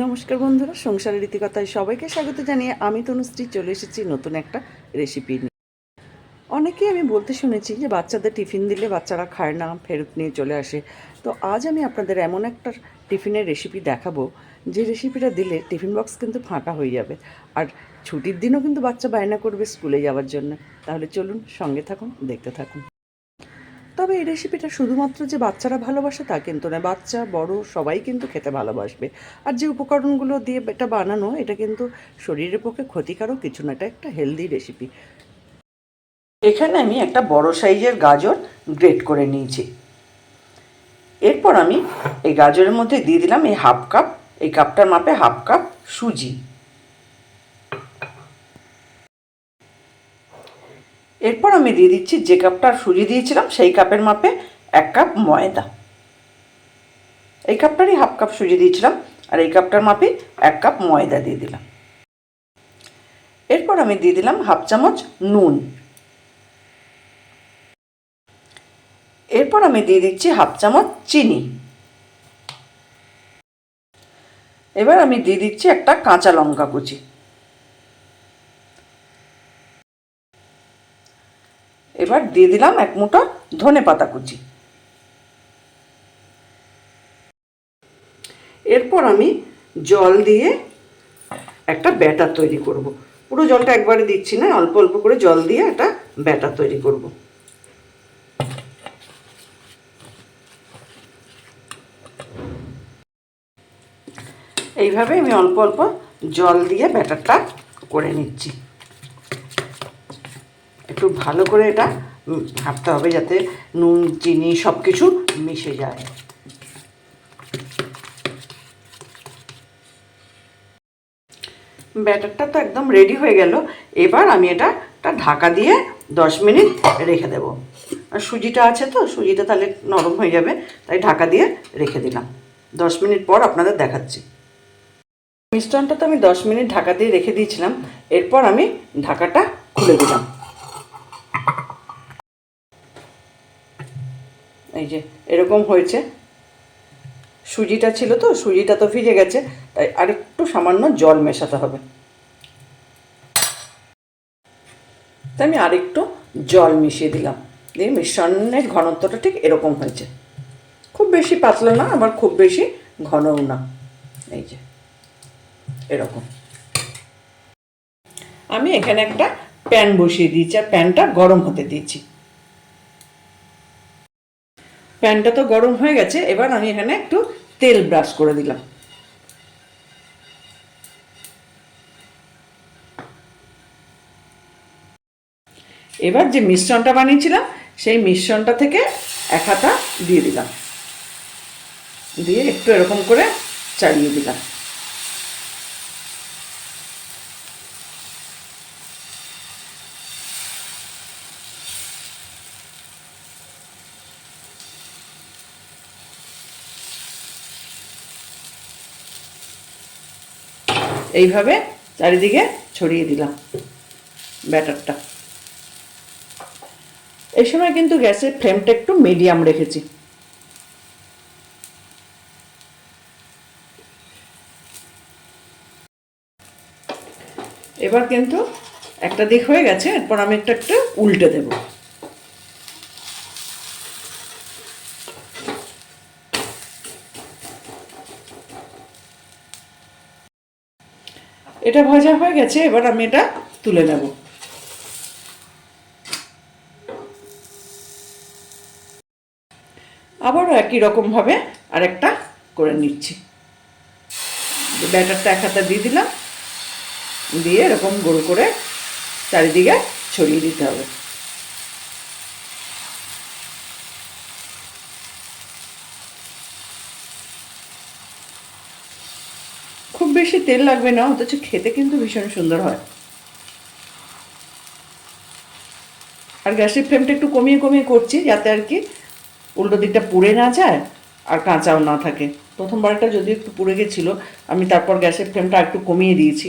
নমস্কার বন্ধুরা সংসারের রীতিকথায় সবাইকে স্বাগত জানিয়ে আমি তনুশ্রী চলে এসেছি নতুন একটা রেসিপি নিয়ে। অনেকেই আমি বলতে শুনেছি যে বাচ্চাদের টিফিন দিলে বাচ্চারা খায় না, ফেরত নিয়ে চলে আসে। তো আজ আমি আপনাদের এমন একটা টিফিনের রেসিপি দেখাবো, যে রেসিপিটা দিলে টিফিন বক্স কিন্তু ফাঁকা হয়ে যাবে। আর ছুটির দিনও কিন্তু বাচ্চা বায়না করবে স্কুলে যাওয়ার জন্য। তাহলে চলুন সঙ্গে থাকুন, দেখতে থাকুন। তবে এই রেসিপিটা শুধুমাত্র যে বাচ্চারা ভালোবাসে তা কিন্তু না বাচ্চা, বড়, সবাই কিন্তু খেতে ভালোবাসবে। আর যে উপকরণগুলো দিয়ে এটা বানানো, এটা কিন্তু শরীরের পক্ষে ক্ষতিকারক কিছু না, এটা একটা হেলদি রেসিপি এখানে আমি একটা বড় সাইজের গাজর গ্রেট করে নিয়েছি। এরপর আমি এই গাজরের মধ্যে দিয়ে দিলাম এই হাফ কাপ এই কাপটার মাপে হাফ কাপ সুজি। এরপর আমি দিয়ে দিচ্ছি যে কাপটা সুজি দিয়েছিলাম, সেই কাপের মাপে এক কাপ ময়দা। এই কাপটারই হাফ কাপ সুজি দিয়েছিলাম আর এই কাপটার মাপে এক কাপ ময়দা দিয়ে দিলাম। এরপর আমি দিয়ে দিলাম হাফ চামচ নুন। এরপর আমি দিয়ে দিচ্ছি হাফ চামচ চিনি। এবার আমি দিয়ে দিচ্ছি একটা কাঁচা লঙ্কা কুচি। এবার দিয়ে দিলাম এক মুঠো ধনে পাতা কুচি এরপর আমি জল দিয়ে একটা ব্যাটার তৈরি করব। পুরো জলটা একবারে দিচ্ছি না, অল্প অল্প করে জল দিয়ে একটা ব্যাটার তৈরি করব। এইভাবে আমি অল্প অল্প জল দিয়ে ব্যাটারটা করে নিচ্ছি একটু ভালো করে এটা ভাবতে হবে যাতে নুন, চিনি সব কিছু মিশে যায়। ব্যাটারটা তো একদম রেডি হয়ে গেল। এবার আমি এটা ঢাকা দিয়ে দশ মিনিট রেখে দেব। আর সুজিটা আছে তো, সুজিটা তাহলে নরম হয়ে যাবে, তাই ঢাকা দিয়ে রেখে দিলাম। দশ মিনিট পর আপনাদের দেখাচ্ছি। মিশ্রণটা তো আমি দশ মিনিট ঢাকা দিয়ে রেখে দিয়েছিলাম, এরপর আমি ঢাকাটা খুলে দিলাম। এই যে, এরকম হয়েছে। সুজিটা ছিল তো, সুজিটা তো ভিজে গেছে, তাই আরেকটু সামান্য জল মেশাতে হবে। তাই আমি আরেকটু জল মিশিয়ে দিলাম। দিয়ে মিশ্রণের ঘনত্বটা ঠিক এরকম হয়েছে। খুব বেশি পাতলা না, আবার খুব বেশি ঘনও না। এই যে, এরকম। আমি এখানে একটা প্যান বসিয়ে দিয়েছি, আর প্যানটা গরম হতে দিয়েছি। প্যানটা তো গরম হয়ে গেছে, এবার আমি এখানে একটু তেল ব্রাশ করে দিলাম। এবার যে মিশ্রণটা বানিয়েছিলাম, সেই মিশ্রণটা থেকে এক হাতা দিয়ে দিলাম। দিয়ে একটু এরকম করে চালিয়ে দিলাম। এইভাবে চারিদিকে ছড়িয়ে দিলাম ব্যাটারটা। এই সময় কিন্তু গ্যাসের ফ্লেমটা একটু মিডিয়াম রেখেছি। এবার কিন্তু একটা দিক হয়ে গেছে, এরপর আমি একটা একটু উল্টে দেব। এটা ভাজা হয়ে গেছে, এবার আমি এটা তুলে নেব। আবারও একই রকমভাবে আরেকটা করে নিচ্ছি। ব্যাটারটা এক হাতে দিয়ে দিলাম, দিয়ে এরকম গোল করে চারিদিকে ছড়িয়ে দিতে হবে খুব বেশি তেল লাগবে না, অথচ খেতে কিন্তু ভীষণ সুন্দর হয়। আর গ্যাসের ফ্লেমটা একটু কমিয়ে কমিয়ে করছি, যাতে আর কি উল্টো দিকটা পুড়ে না যায় আর কাঁচাও না থাকে। প্রথমবারটা যদি একটু পুড়ে গেছিল, আমি তারপর গ্যাসের ফ্লেমটা একটু কমিয়ে দিয়েছি।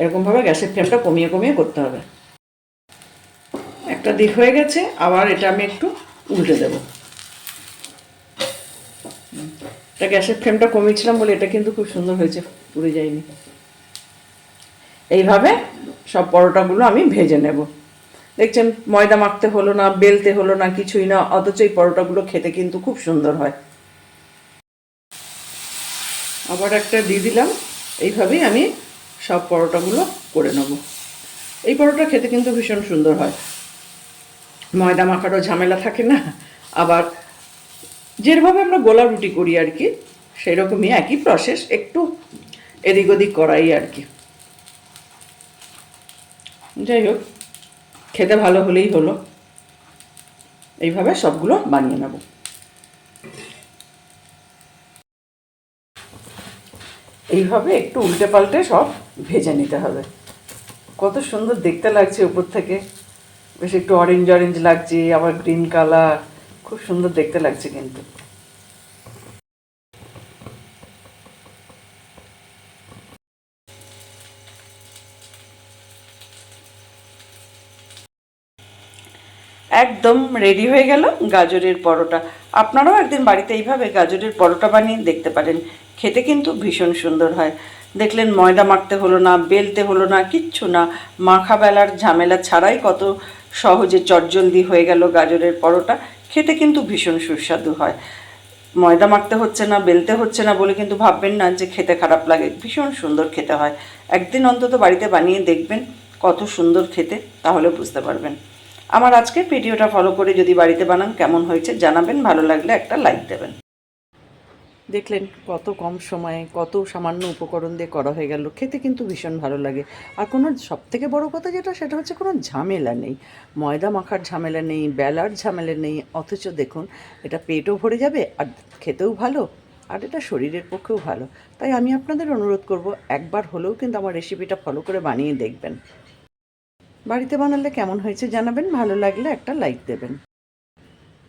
এরকমভাবে গ্যাসের ফ্লেমটা কমিয়ে কমিয়ে করতে হবে। একটা দিক হয়ে গেছে, আবার এটা আমি একটু উল্টে দেব। এটা গ্যাসের ফ্লেমটা কমিয়েছিলাম বলে এটা কিন্তু খুব সুন্দর হয়েছে, পুড়ে যায়নি। এইভাবে সব পরোটাগুলো আমি ভেজে নেব। দেখছেন, ময়দা মাখতে হলো না, বেলতে হলো না, কিছুই না, অথচ এই পরোটাগুলো খেতে কিন্তু খুব সুন্দর হয়। আবার একটা দিয়ে দিলাম, এইভাবেই আমি সব পরোটাগুলো করে নেব। এই পরোটা খেতে কিন্তু ভীষণ সুন্দর হয়। ময়দা মাখারও ঝামেলা থাকে না, আবার যেভাবে আমরা গোলা রুটি করি আর কি, সেরকমই একই প্রসেস একটু এদিক ওদিক করাই আর কি। যাই হোক, খেতে ভালো হলেই হলো। এইভাবে সবগুলো বানিয়ে নেব। এইভাবে একটু উল্টে পাল্টে সব ভেজে নিতে হবে। কত সুন্দর দেখতে লাগছে উপর থেকে। বেশ একটু অরেঞ্জ অরেঞ্জ লাগছে, আবার গ্রিন কালার খুব সুন্দর দেখতে লাগছে কিন্তু। একদম রেডি হয়ে গেল গাজরের পরোটা। আপনারাও একদিন বাড়িতে এইভাবে গাজরের পরোটা বানিয়ে দেখতে পারেন। খেতে কিন্তু ভীষণ সুন্দর হয়। দেখলেন ময়দা মাখতে হলো না, বেলতে হলো না, কিচ্ছু না। মাখা বেলার ঝামেলা ছাড়াই কত সহজে চটজলদি হয়ে গেল গাজরের পরোটা। খেতে কিন্তু ভীষণ সুস্বাদু হয়। ময়দা মাখতে হচ্ছে না, বেলতে হচ্ছে না বলে কিন্তু ভাববেন না যে খেতে খারাপ লাগে। ভীষণ সুন্দর খেতে হয়। একদিন অন্তত বাড়িতে বানিয়ে দেখবেন কত সুন্দর খেতে, তাহলে বুঝতে পারবেন। আমার আজকে ভিডিওটা ফলো করে যদি বাড়িতে বানান কেমন হয়েছে জানাবেন, ভালো লাগলে একটা লাইক দেবেন। দেখলেন কত কম সময়ে কত সামান্য উপকরণ দিয়ে করা হয়ে গেল। খেতে কিন্তু ভীষণ ভালো লাগে। আর কোনো সব থেকে বড় কথা যেটা, সেটা হচ্ছে কোনো ঝামেলা নেই। ময়দা মাখার ঝামেলা নেই, বেলার ঝামেলা নেই। অথচ দেখুন, এটা পেটও ভরে যাবে আর খেতেও ভালো আর এটা শরীরের পক্ষেও ভালো। তাই আমি আপনাদের অনুরোধ করব, একবার হলেও কিন্তু আমার রেসিপিটা ফলো করে বানিয়ে দেখবেন। বাড়িতে বানালে কেমন হয়েছে জানাবেন, ভালো লাগলে একটা লাইক দেবেন।